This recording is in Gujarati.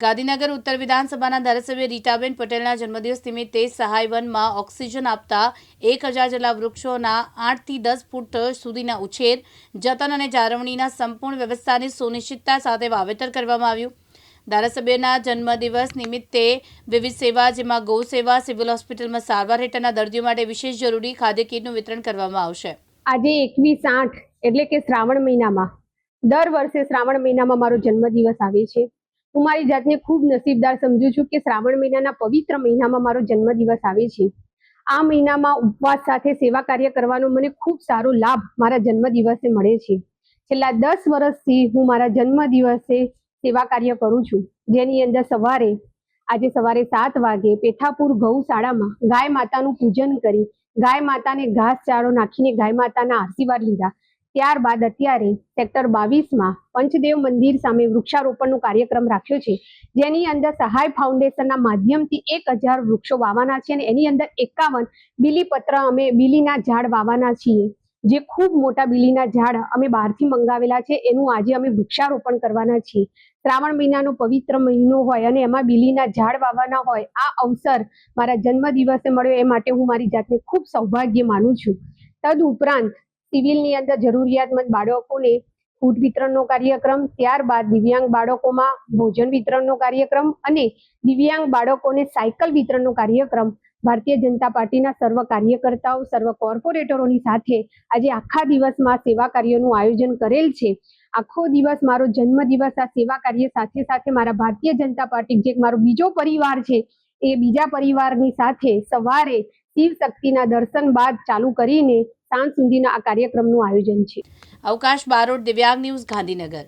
ગાંધીનગર ઉત્તર વિધાનસભાના ધારાસભ્ય રીટાબેન પટેલના જન્મદિવસ નિમિત્તે સહાયવનમાં ઓક્સિજન આપતા એક હજાર જેટલા વૃક્ષોના આઠથી દસ ફૂટ સુધીના ઉછેર, જતન અને જાળવણીના સંપૂર્ણ વ્યવસ્થાની સુનિશ્ચિતતા સાથે વાવેતર કરવામાં આવ્યું. ધારાસભ્યના જન્મદિવસ નિમિત્તે વિવિધ સેવા, જેમાં ગૌ સેવા, સિવિલ હોસ્પિટલમાં સારવાર હેઠળના દર્દીઓ માટે વિશેષ જરૂરી ખાદ્ય કીટનું વિતરણ કરવામાં આવશે. આજે એકવીસ આઠ એટલે કે શ્રાવણ મહિનામાં, દર વર્ષે શ્રાવણ મહિનામાં મારો જન્મદિવસ આવે છે. હું મારી જાતને ખૂબ નસીબદાર સમજુ છું કે શ્રાવણ મહિનાના પવિત્ર મહિનામાં મારો જન્મદિવસ આવે છે. આ મહિનામાં ઉપવાસ સાથે સેવા કાર્ય કરવાનો મને ખૂબ સારો લાભ મારા જન્મદિવસે મળે છે. છેલ્લા દસ વર્ષથી હું મારા જન્મદિવસે સેવા કાર્ય કરું છું. જેની અંદર સવારે, આજે સવારે સાત વાગે પેથાપુર ગૌશાળામાં ગાય માતાનું પૂજન કરી, ગાય માતાને ઘાસ ચારો નાખીને ગાય માતાના આશીર્વાદ લીધા. ત્યારબાદ અત્યારે સેક્ટર બાવીસમાં પંચદેવ મંદિર સામે વૃક્ષારોપણનો કાર્યક્રમ રાખ્યો છે. જેની અંદર સહાય ફાઉન્ડેશનના માધ્યમથી એક હજાર વૃક્ષો વાવવાના છે અને એની અંદર એકાવન બીલીપત્ર અમે બીલીના ઝાડ વાવવાના છીએ. જે ખૂબ મોટા બીલીના ઝાડ અમે બહારથી મંગાવેલા છે. એનું આજે અમે વૃક્ષારોપણ કરવાના છીએ. શ્રાવણ મહિનાનો પવિત્ર મહિનો હોય અને એમાં બીલીના ઝાડ વાવવાના હોય, આ અવસર મારા જન્મ દિવસે મળ્યો. એ માટે હું મારી જાતને ખૂબ સૌભાગ્ય માનું છું. તદ ઉપરાંત સિવિલની અંદર જરૂરિયાતમંદ બાળકોને ફૂડ વિતરણનો કાર્યક્રમ, ત્યારબાદ દિવ્યાંગ બાળકોમાં ભોજન વિતરણનો કાર્યક્રમ અને દિવ્યાંગ બાળકોને સાયકલ વિતરણનો કાર્યક્રમ. ભારતીય જનતા પાર્ટીના સર્વ કાર્યકર્તાઓ, સર્વ કોર્પોરેટરોની સાથે આજે આખા દિવસમાં સેવા કાર્યનું આયોજન કરેલ છે. આખો દિવસ મારો જન્મ દિવસ આ સેવા કાર્ય સાથે સાથે મારા ભારતીય જનતા પાર્ટી જે મારો બીજો પરિવાર છે, એ બીજા પરિવારની સાથે સવારે શિવ શક્તિના દર્શન બાદ ચાલુ કરીને સાંજ સુધીના આ કાર્યક્રમનું આયોજન છે. અવકાશ બારોટ દિવ્યાંગ ન્યૂઝ ગાંધીનગર.